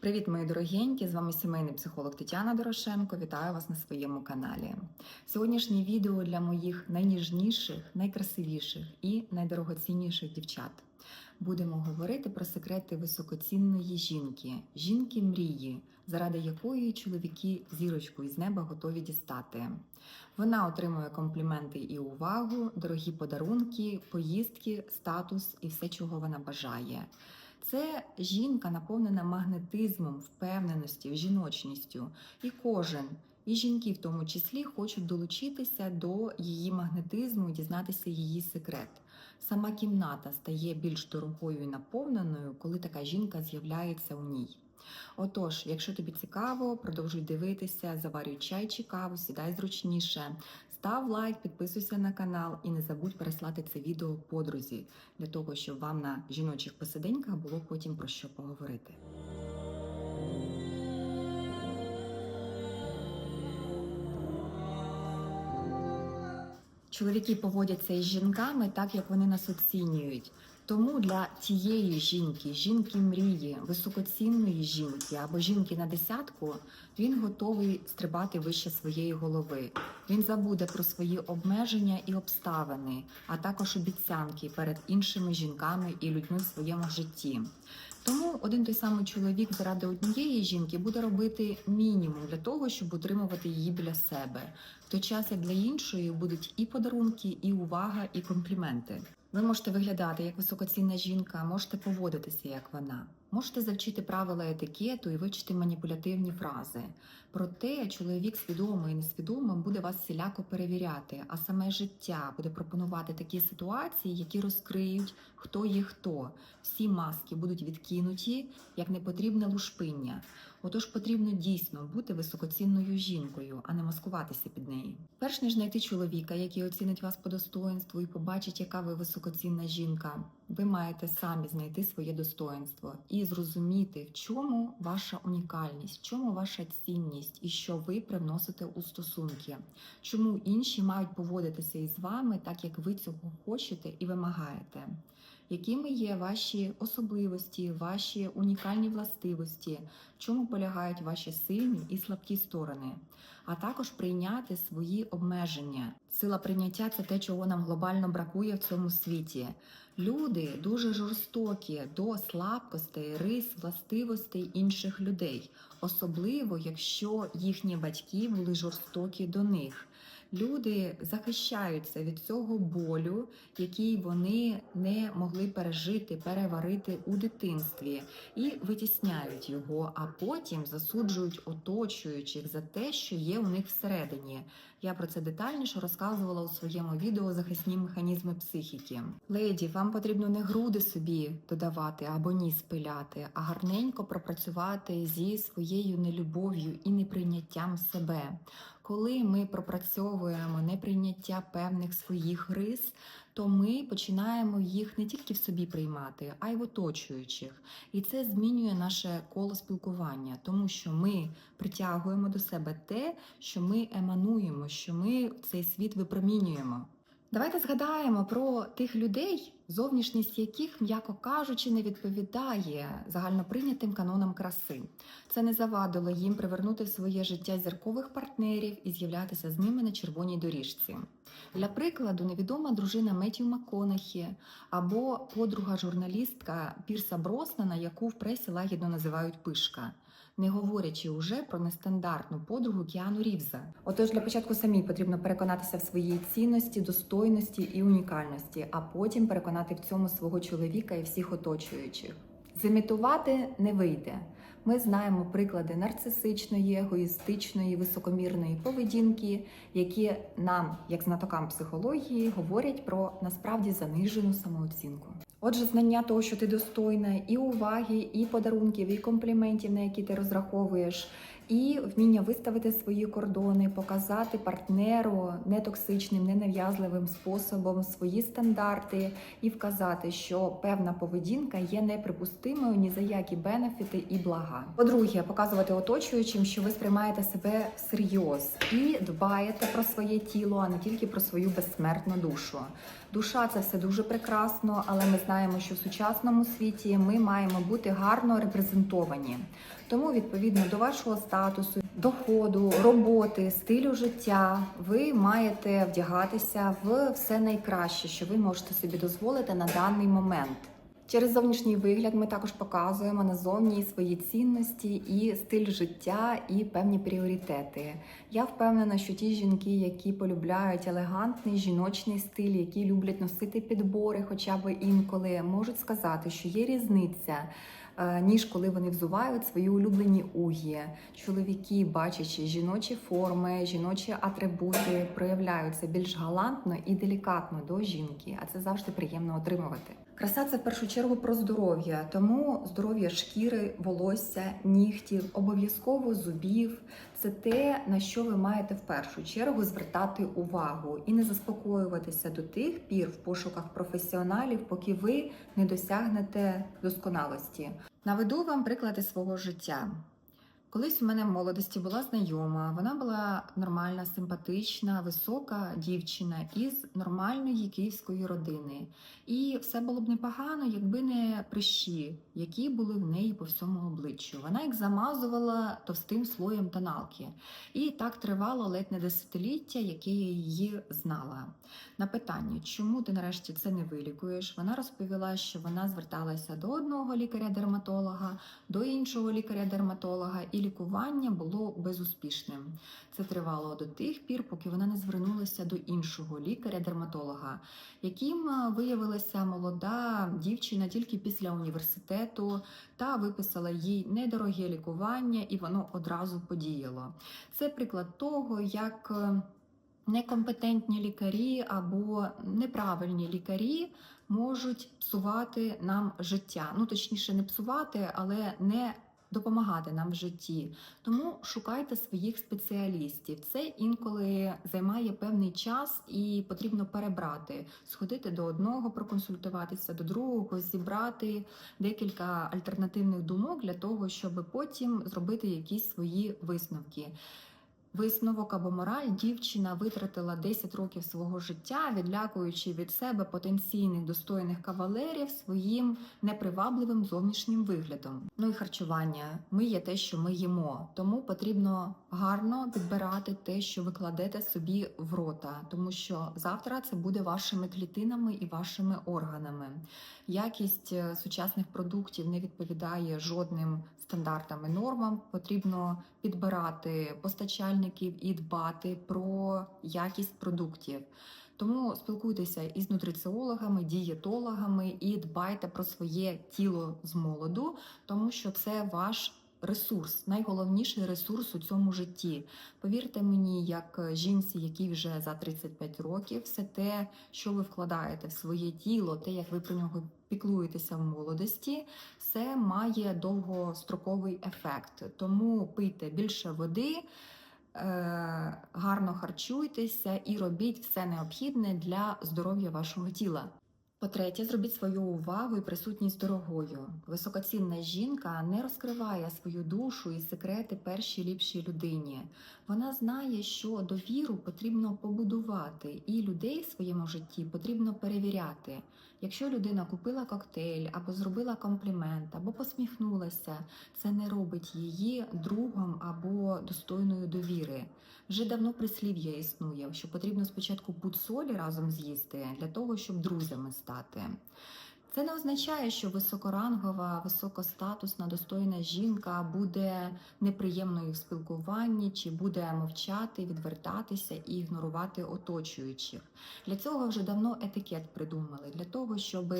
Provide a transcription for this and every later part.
Привіт, мої дорогенькі! З вами сімейний психолог Тетяна Дорошенко. Вітаю вас на своєму каналі. Сьогоднішнє відео для моїх найніжніших, найкрасивіших і найдорогоцінніших дівчат. Будемо говорити про секрети високоцінної жінки, жінки мрії, заради якої чоловіки зірочку із неба готові дістати. Вона отримує компліменти і увагу, дорогі подарунки, поїздки, статус і все, чого вона бажає. Це жінка наповнена магнетизмом, впевненості, жіночністю. І кожен, і жінки в тому числі, хочуть долучитися до її магнетизму і дізнатися її секрет. Сама кімната стає більш дорогою і наповненою, коли така жінка з'являється у ній. Отож, якщо тобі цікаво, продовжуй дивитися, заварюй чай чи каву, сідай зручніше, став лайк, підписуйся на канал і не забудь переслати це відео подрузі, для того, щоб вам на жіночих посиденьках було потім про що поговорити. Чоловіки поводяться із жінками так, як вони нас оцінюють. Тому для тієї жінки, жінки мрії, високоцінної жінки або жінки на десятку, він готовий стрибати вище своєї голови. Він забуде про свої обмеження і обставини, а також обіцянки перед іншими жінками і людьми в своєму житті. Тому один той самий чоловік заради однієї жінки буде робити мінімум для того, щоб утримувати її біля себе. В той час як для іншої будуть і подарунки, і увага, і компліменти. Ви можете виглядати як високоцінна жінка, можете поводитися як вона, можете завчити правила етикету і вивчити маніпулятивні фрази. Проте чоловік свідомо і несвідомо буде вас всіляко перевіряти, а саме життя буде пропонувати такі ситуації, які розкриють, хто є хто. Всі маски будуть відкинуті як непотрібне лушпиння. Отож потрібно дійсно бути високоцінною жінкою, а не маскуватися під неї. Перш ніж знайти чоловіка, який оцінить вас по достоинству і побачить, яка ви високоцінна жінка, ви маєте самі знайти своє достоинство і зрозуміти, в чому ваша унікальність, в чому ваша цінність і що ви привносите у стосунки, чому інші мають поводитися із вами так, як ви цього хочете і вимагаєте. Якими є ваші особливості, ваші унікальні властивості, в чому полягають ваші сильні і слабкі сторони, а також прийняти свої обмеження. Сила прийняття це те, чого нам глобально бракує в цьому світі. Люди дуже жорстокі до слабкостей, рис, властивостей інших людей, особливо якщо їхні батьки були жорстокі до них. Люди захищаються від цього болю, який вони не могли пережити, переварити у дитинстві, і витісняють його, а потім засуджують оточуючих за те, що є у них всередині. Я про це детальніше розказувала у своєму відео захисні механізми психіки. Леді, вам потрібно не груди собі додавати або ніс пиляти, а гарненько пропрацювати зі своєю нелюбов'ю і неприйняттям себе. Коли ми пропрацьовуємо неприйняття певних своїх рис, то ми починаємо їх не тільки в собі приймати, а й в оточуючих. І це змінює наше коло спілкування, тому що ми притягуємо до себе те, що ми емануємо, що ми цей світ випромінюємо. Давайте згадаємо про тих людей, зовнішність яких, м'яко кажучи, не відповідає загальноприйнятим канонам краси. Це не завадило їм привернути в своє життя зіркових партнерів і з'являтися з ними на червоній доріжці. Для прикладу, невідома дружина Меттью МакКонахі або подруга журналістка Пірса Броснана, яку в пресі лагідно називають пишка. Не говорячи уже про нестандартну подругу Кіану Рівза. Отож, для початку самій потрібно переконатися в своїй цінності, достойності і унікальності, а потім переконати в цьому свого чоловіка і всіх оточуючих. Зімітувати не вийде. Ми знаємо приклади нарцисичної, егоїстичної, високомірної поведінки, які нам, як знатокам психології, говорять про насправді занижену самооцінку. Отже, знання того, що ти достойна, і уваги, і подарунків, і компліментів, на які ти розраховуєш, і вміння виставити свої кордони, показати партнеру нетоксичним, ненав'язливим способом свої стандарти і вказати, що певна поведінка є неприпустимою ні за які бенефіти і блага. По-друге, показувати оточуючим, що ви сприймаєте себе всерйоз і дбаєте про своє тіло, а не тільки про свою безсмертну душу. Душа це все дуже прекрасно, але ми знаємо, що в сучасному світі ми маємо бути гарно репрезентовані. Тому, відповідно до вашого статусу, доходу, роботи, стилю життя, ви маєте вдягатися в все найкраще, що ви можете собі дозволити на даний момент. Через зовнішній вигляд ми також показуємо назовні свої цінності і стиль життя, і певні пріоритети. Я впевнена, що ті жінки, які полюбляють елегантний жіночний стиль, які люблять носити підбори, хоча б інколи, можуть сказати, що є різниця. е, Ніж коли вони взувають свої улюблені угі. Чоловіки, бачачи жіночі форми, жіночі атрибути, проявляються більш галантно і делікатно до жінки, а це завжди приємно отримувати. Краса це в першу чергу про здоров'я, тому здоров'я шкіри, волосся, нігтів, обов'язково зубів. Це те, на що ви маєте в першу чергу звертати увагу і не заспокоюватися до тих пір в пошуках професіоналів, поки ви не досягнете досконалості. Наведу вам приклади свого життя. Колись у мене в молодості була знайома. Вона була нормальна, симпатична, висока дівчина із нормальної київської родини. І все було б непогано, якби не прищі, які були в неї по всьому обличчю. Вона їх замазувала товстим слоєм тоналки. І так тривало ледь не десятиліття, яке я її знала. На питання, чому ти нарешті це не вилікуєш, вона розповіла, що вона зверталася до одного лікаря-дерматолога, до іншого лікаря-дерматолога, і лікування було безуспішним. Це тривало до тих пір, поки вона не звернулася до іншого лікаря-дерматолога, яким е, виявилася молода дівчина тільки після університету, та виписала їй недороге лікування, і воно одразу подіяло. Це приклад того, як е, некомпетентні лікарі або неправильні лікарі можуть псувати нам життя. Ну точніше, не псувати, але не допомагати нам в житті. Тому шукайте своїх спеціалістів. Це інколи займає певний час і потрібно перебрати, сходити до одного, проконсультуватися до другого, зібрати декілька альтернативних думок для того, щоб потім зробити якісь свої висновки. Висновок або мораль дівчина витратила 10 років свого життя, відлякуючи від себе потенційних достойних кавалерів своїм непривабливим зовнішнім виглядом. Ну і харчування. Ми є те, що ми їмо, тому потрібно гарно підбирати те, що ви кладете собі в рота, тому що завтра це буде вашими клітинами і вашими органами. Якість е, сучасних продуктів не відповідає жодним стандартам і нормам. Потрібно підбирати постачальників і дбати про якість продуктів. Тому спілкуйтеся із нутриціологами, дієтологами і дбайте про своє тіло з молоду, тому що це ваш ресурс, найголовніший ресурс у цьому житті. Повірте мені, як жінці, якій вже за 35 років, все те, що ви вкладаєте в своє тіло, те, як ви про нього піклуєтеся в молодості, все має довгостроковий ефект. Тому пийте більше води. е, Гарно харчуйтеся і робіть все необхідне для здоров'я вашого тіла. По-третє, зробіть свою увагу і присутність дорогою. Високоцінна жінка не розкриває свою душу і секрети першій ліпшій людині. Вона знає, що довіру потрібно побудувати, і людей в своєму житті потрібно перевіряти. Якщо людина купила коктейль або зробила комплімент, або посміхнулася, це не робить її другом або достойною довіри. Вже давно прислів'я існує, що потрібно спочатку пуд солі разом з'їсти для того, щоб друзями стати. Це не означає, що високорангова, високостатусна, достойна жінка буде неприємною в спілкуванні, чи буде мовчати, відвертатися і ігнорувати оточуючих. Для цього вже давно етикет придумали, для того, щоб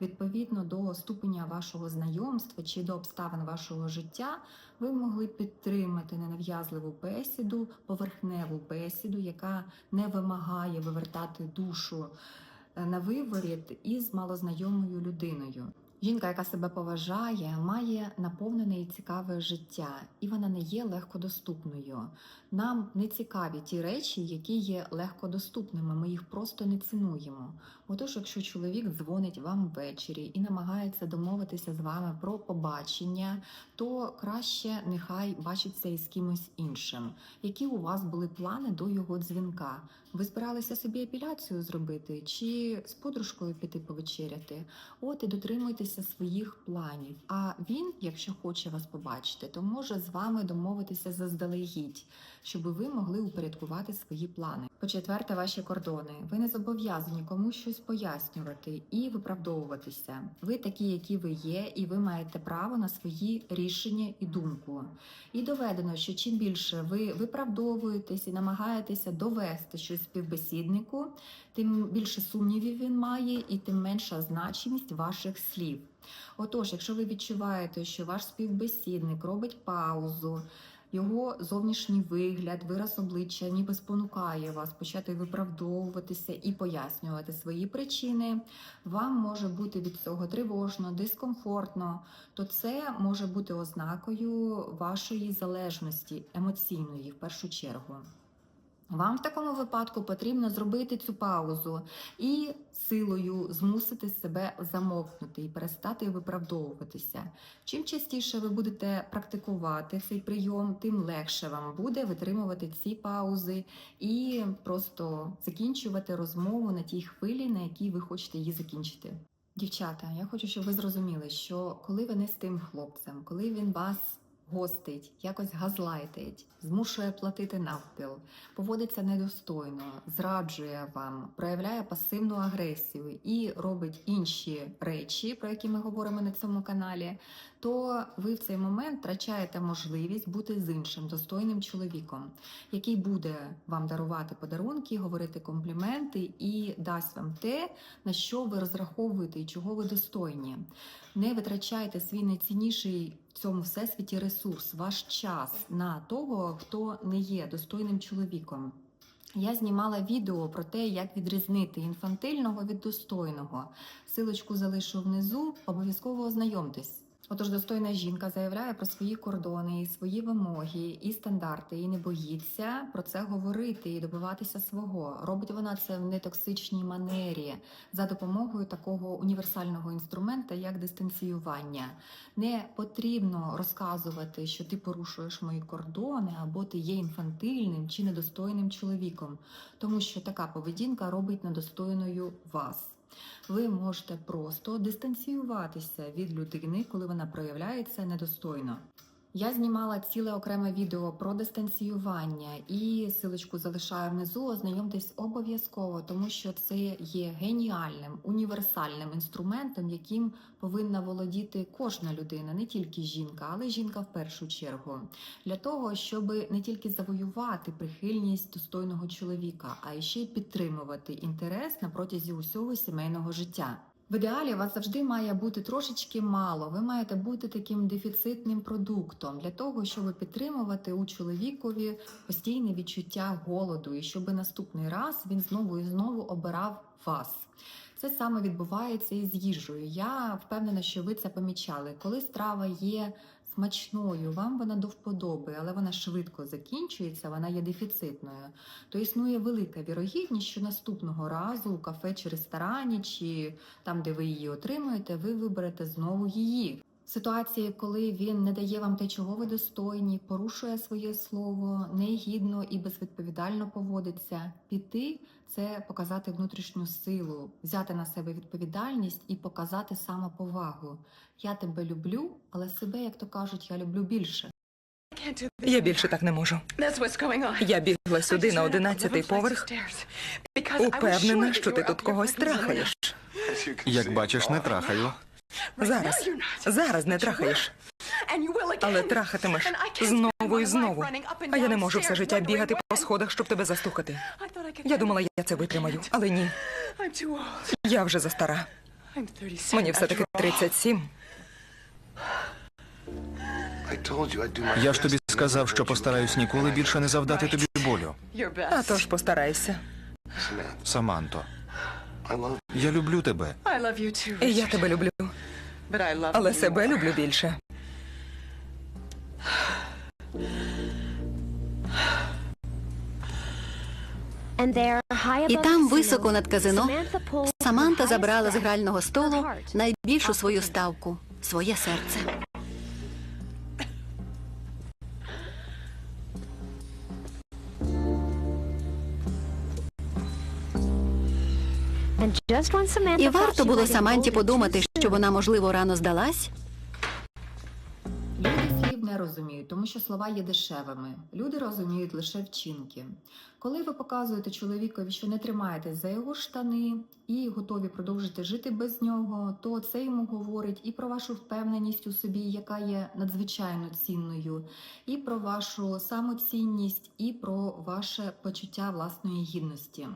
відповідно до ступеня вашого знайомства чи до обставин вашого життя ви могли підтримати ненав'язливу бесіду, поверхневу бесіду, яка не вимагає вивертати душу на виворіт із малознайомою людиною. Жінка, яка себе поважає, має наповнене і цікаве життя, і вона не є легкодоступною. Нам не цікаві ті речі, які є легкодоступними. Ми їх просто не цінуємо. Отож, якщо чоловік дзвонить вам ввечері і намагається домовитися з вами про побачення, то краще нехай бачиться із кимось іншим. Які у вас були плани до його дзвінка? Ви збиралися собі епіляцію зробити чи з подружкою піти повечеряти? От і дотримуйтеся своїх планів. А він, якщо хоче вас побачити, то може з вами домовитися заздалегідь, щоб ви могли упорядкувати свої плани. По-четверте, ваші кордони. Ви не зобов'язані комусь щось пояснювати і виправдовуватися. Ви такі, які ви є, і ви маєте право на свої рішення і думку. І доведено, що чим більше ви виправдовуєтесь і намагаєтеся довести щось співбесіднику, тим більше сумнівів він має, і тим менша значимість ваших слів. Отож, якщо ви відчуваєте, що ваш співбесідник робить паузу, його зовнішній вигляд, вираз обличчя ніби спонукає вас почати виправдовуватися і пояснювати свої причини. Вам може бути від цього тривожно, дискомфортно, то це може бути ознакою вашої залежності емоційної в першу чергу. Вам в такому випадку потрібно зробити цю паузу і силою змусити себе замовкнути і перестати виправдовуватися. Чим частіше ви будете практикувати цей прийом, тим легше вам буде витримувати ці паузи і просто закінчувати розмову на тій хвилі, на якій ви хочете її закінчити. Дівчата, я хочу, щоб ви зрозуміли, що коли ви не з тим хлопцем, коли він вас гостить, якось газлайтить, змушує платити навпіл, поводиться недостойно, зраджує вам, проявляє пасивну агресію і робить інші речі, про які ми говоримо на цьому каналі, то ви в цей момент втрачаєте можливість бути з іншим достойним чоловіком, який буде вам дарувати подарунки, говорити компліменти і дасть вам те, на що ви розраховуєте і чого ви достойні. Не витрачайте свій найцінніший в цьому всесвіті ресурс, ваш час на того, хто не є достойним чоловіком. Я знімала відео про те, як відрізнити інфантильного від достойного. Силочку залишу внизу, обов'язково ознайомтесь. Отож, достойна жінка заявляє про свої кордони, і свої вимоги і стандарти, і не боїться про це говорити і добиватися свого. Робить вона це в нетоксичній манері за допомогою такого універсального інструмента, як дистанціювання. Не потрібно розказувати, що ти порушуєш мої кордони, або ти є інфантильним чи недостойним чоловіком, тому що така поведінка робить недостойною вас. Ви можете просто дистанціюватися від людини, коли вона проявляється недостойно. Я знімала ціле окреме відео про дистанціювання і силочку залишаю внизу. Ознайомтесь обов'язково, тому що це є геніальним універсальним інструментом, яким повинна володіти кожна людина, не тільки жінка, але жінка в першу чергу, для того, щоб не тільки завоювати прихильність достойного чоловіка, а ще й підтримувати інтерес на протязі усього сімейного життя. В ідеалі вас завжди має бути трошечки мало. Ви маєте бути таким дефіцитним продуктом для того, щоб підтримувати у чоловікові постійне відчуття голоду, і щоб наступний раз він знову і знову обирав вас. Це саме відбувається і з їжею. Я впевнена, що ви це помічали. Коли страва є смачною, вам вона до вподоби, але вона швидко закінчується, вона є дефіцитною, то існує велика вірогідність, що наступного разу у кафе чи ресторані, чи там, де ви її отримуєте, ви виберете знову її. Ситуації, коли він не дає вам те, чого ви достойні, порушує своє слово, негідно і безвідповідально поводиться. Піти це показати внутрішню силу, взяти на себе відповідальність і показати самоповагу. Я тебе люблю, але себе, як то кажуть, я люблю більше. Я більше так не можу. Я бігла сюди на одинадцятий поверх, упевнена, що ти тут когось трахаєш. Як бачиш, не трахаю. Зараз, зараз не трахаєш, але трахатимеш знову і знову. А я не можу все життя бігати по сходах, щоб тебе застукати. Я думала, я це витримаю, але ні. Я вже застара. Мені все-таки 37. Я ж тобі сказав, що постараюсь ніколи більше не завдати тобі болю. А тож постарайся. Саманто, я люблю тебе. І я тебе люблю, але себе люблю більше. І там, високо над казино, Саманта забрала з грального столу найбільшу свою ставку своє серце. І варто було Саманті подумати, що вона, можливо, рано здалась. Люди слів не розуміють, тому що слова є дешевими. Люди розуміють лише вчинки. Коли ви показуєте чоловікові, що не тримаєтесь за його штани і готові продовжити жити без нього, то це йому говорить і про вашу впевненість у собі, яка є надзвичайно цінною, і про вашу самоцінність, і про ваше почуття власної гідності.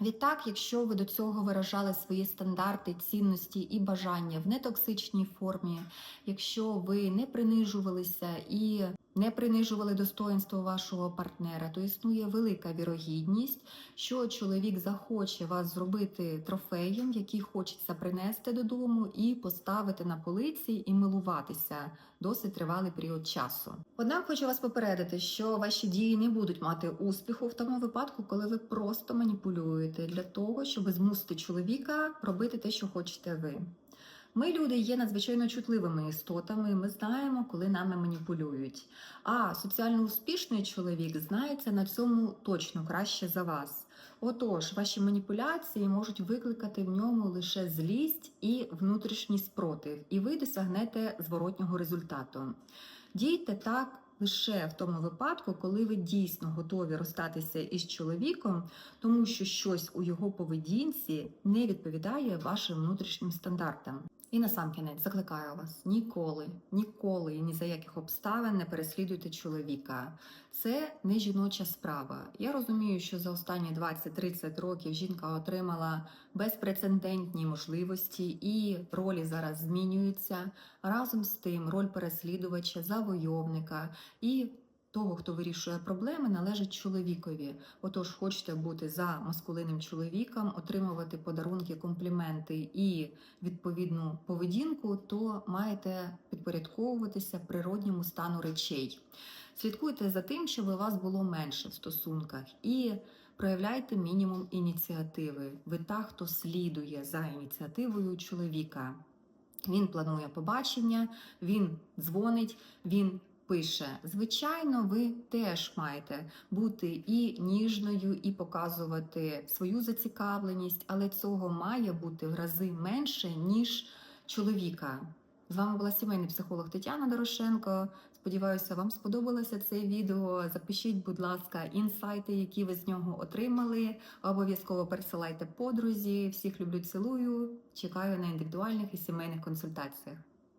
Відтак, якщо ви до цього виражали свої стандарти, цінності і бажання в нетоксичній формі, якщо ви не принижувалися і не принижували достоинство вашого партнера, то існує велика вірогідність, що чоловік захоче вас зробити трофеєм, який хочеться принести додому і поставити на полиці і милуватися досить тривалий період часу. Однак хочу вас попередити, що ваші дії не будуть мати успіху в тому випадку, коли ви просто маніпулюєте для того, щоб змусити чоловіка робити те, що хочете ви. Ми, люди, є надзвичайно чутливими істотами. Ми знаємо, коли нами маніпулюють. А соціально успішний чоловік знається на цьому точно краще за вас. Отож, ваші маніпуляції можуть викликати в ньому лише злість і внутрішній спротив, і ви досягнете зворотнього результату. Дійте так лише в тому випадку, коли ви дійсно готові розстатися із чоловіком, тому що щось у його поведінці не відповідає вашим внутрішнім стандартам. І насамкінець закликаю вас ніколи, ніколи і ні за яких обставин не переслідуйте чоловіка. Це не жіноча справа. Я розумію, що за останні 20-30 років жінка отримала безпрецедентні можливості, і ролі зараз змінюються. Разом з тим, роль переслідувача, завойовника і того, хто вирішує проблеми, належить чоловікові. Отож, хочете бути за маскулинним чоловіком, отримувати подарунки, компліменти і відповідну поведінку, то маєте підпорядковуватися природньому стану речей. Слідкуйте за тим, щоб у вас було менше в стосунках і проявляйте мінімум ініціативи. Ви та, хто слідує за ініціативою чоловіка. Він планує побачення, він дзвонить, він пише. Звичайно, ви теж маєте бути і ніжною, і показувати свою зацікавленість, але цього має бути в рази менше, ніж чоловіка. З вами була сімейний психолог Тетяна Дорошенко. Сподіваюся, вам сподобалося це відео. Запишіть, будь ласка, інсайти, які ви з нього отримали. Обов'язково пересилайте подрузі. Всіх люблю, цілую. Чекаю на індивідуальних і сімейних консультаціях.